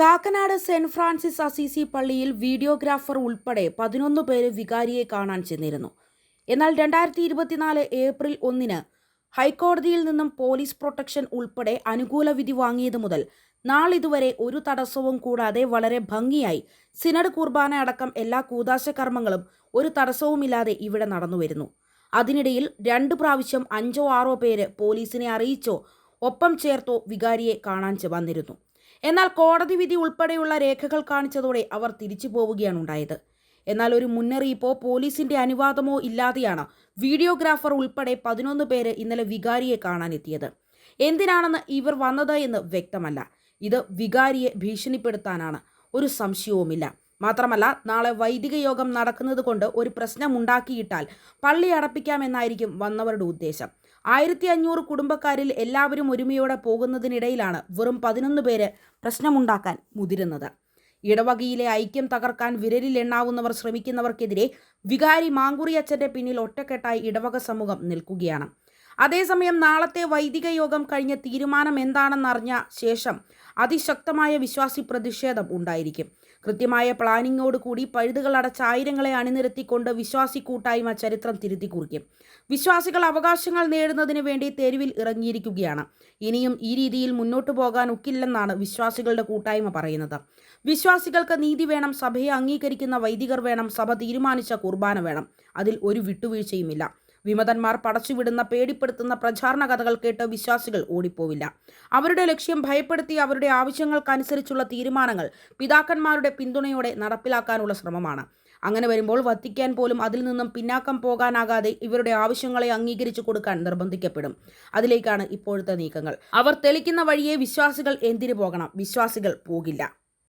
Kakkanad saint Francis Assisi പള്ളിയിൽ videographer ഉൾപ്പെടെ പതിനൊന്ന് പേര് വികാരിയെ കാണാൻ ചെന്നിരുന്നു. എന്നാൽ രണ്ടായിരത്തി ഇരുപത്തിനാല് ഏപ്രിൽ ഒന്നിന് ഹൈക്കോടതിയിൽ നിന്നും പോലീസ് പ്രൊട്ടക്ഷൻ ഉൾപ്പെടെ അനുകൂല വിധി വാങ്ങിയത് മുതൽ നാളിതുവരെ ഒരു തടസ്സവും കൂടാതെ വളരെ ഭംഗിയായി സിനഡ് കുർബാന അടക്കം എല്ലാ കൂതാശ കർമ്മങ്ങളും ഒരു തടസ്സവുമില്ലാതെ ഇവിടെ നടന്നുവരുന്നു. അതിനിടയിൽ രണ്ട് പ്രാവശ്യം അഞ്ചോ ആറോ പേര് പോലീസിനെ അറിയിച്ചോ ഒപ്പം ചേർത്തോ വികാരിയെ കാണാൻ വന്നിരുന്നു. എന്നാൽ കോടതി വിധി ഉൾപ്പെടെയുള്ള രേഖകൾ കാണിച്ചതോടെ അവർ തിരിച്ചു പോവുകയാണ് ഉണ്ടായത് എന്നാൽ ഒരു മുന്നറിയിപ്പോ പോലീസിന്റെ അനുവാദമോ ഇല്ലാതെയാണ് വീഡിയോഗ്രാഫർ ഉൾപ്പെടെ പതിനൊന്ന് പേര് ഇന്നലെ വികാരിയെ കാണാനെത്തിയത്. എന്തിനാണെന്ന് ഇവർ വന്നത് എന്ന് വ്യക്തമല്ല. ഇത് വികാരിയെ ഭീഷണിപ്പെടുത്താനാണ്. ഒരു സംശയവുമില്ല. മാത്രമല്ല നാളെ വൈദിക യോഗം നടക്കുന്നത് കൊണ്ട് ഒരു പ്രശ്നമുണ്ടാക്കിയിട്ടാൽ പള്ളി അടപ്പിക്കാമെന്നായിരിക്കും വന്നവരുടെ ഉദ്ദേശം. ആയിരത്തി അഞ്ഞൂറ് കുടുംബക്കാരിൽ എല്ലാവരും ഒരുമയോടെ പോകുന്നതിനിടയിലാണ് വെറും പതിനൊന്ന് പേര് പ്രശ്നമുണ്ടാക്കാൻ മുതിരുന്നത്. ഇടവകയിലെ ഐക്യം തകർക്കാൻ വിരലിൽ എണ്ണാവുന്നവർ ശ്രമിക്കുന്നവർക്കെതിരെ വികാരി മാങ്കുറി അച്ഛന്റെ പിന്നിൽ ഒറ്റക്കെട്ടായി ഇടവക സമൂഹം നിൽക്കുകയാണ്. അതേസമയം നാളത്തെ വൈദിക യോഗം കഴിഞ്ഞ തീരുമാനം എന്താണെന്നറിഞ്ഞ ശേഷം അതിശക്തമായ വിശ്വാസി പ്രതിഷേധം ഉണ്ടായിരിക്കും. കൃത്യമായ പ്ലാനിങ്ങോട് കൂടി പഴുതുകൾ അടച്ച ആയിരങ്ങളെ അണിനിരത്തിക്കൊണ്ട് വിശ്വാസി കൂട്ടായ്മ ചരിത്രം തിരുത്തി കുറിക്കും. വിശ്വാസികൾ അവകാശങ്ങൾ നേടുന്നതിന് വേണ്ടി തെരുവിൽ ഇറങ്ങിയിരിക്കുകയാണ്. ഇനിയും ഈ രീതിയിൽ മുന്നോട്ടു പോകാൻ ഒക്കില്ലെന്നാണ് വിശ്വാസികളുടെ കൂട്ടായ്മ പറയുന്നത്. വിശ്വാസികൾക്ക് നീതി വേണം സഭയെ അംഗീകരിക്കുന്ന വൈദികർ വേണം സഭ തീരുമാനിച്ച കുർബാന വേണം. അതിൽ ഒരു വിട്ടുവീഴ്ചയുമില്ല. വിമതന്മാർ പടച്ചുവിടുന്ന പേടിപ്പെടുത്തുന്ന പ്രചാരണ കഥകൾ കേട്ട് വിശ്വാസികൾ ഓടിപ്പോവില്ല. അവരുടെ ലക്ഷ്യം ഭയപ്പെടുത്തി അവരുടെ ആവശ്യങ്ങൾക്കനുസരിച്ചുള്ള തീരുമാനങ്ങൾ പിതാക്കന്മാരുടെ പിന്തുണയോടെ നടപ്പിലാക്കാനുള്ള ശ്രമമാണ്. അങ്ങനെ വരുമ്പോൾ വത്തിക്കാൻ പോലും അതിൽ നിന്നും പിന്നാക്കം പോകാനാകാതെ ഇവരുടെ ആവശ്യങ്ങളെ അംഗീകരിച്ചു കൊടുക്കാൻ നിർബന്ധിക്കപ്പെടും. അതിലേക്കാണ് ഇപ്പോഴത്തെ നീക്കങ്ങൾ. അവർ തെളിക്കുന്ന വഴിയെ വിശ്വാസികൾ എന്തിനു പോകണം? വിശ്വാസികൾ പോകില്ല.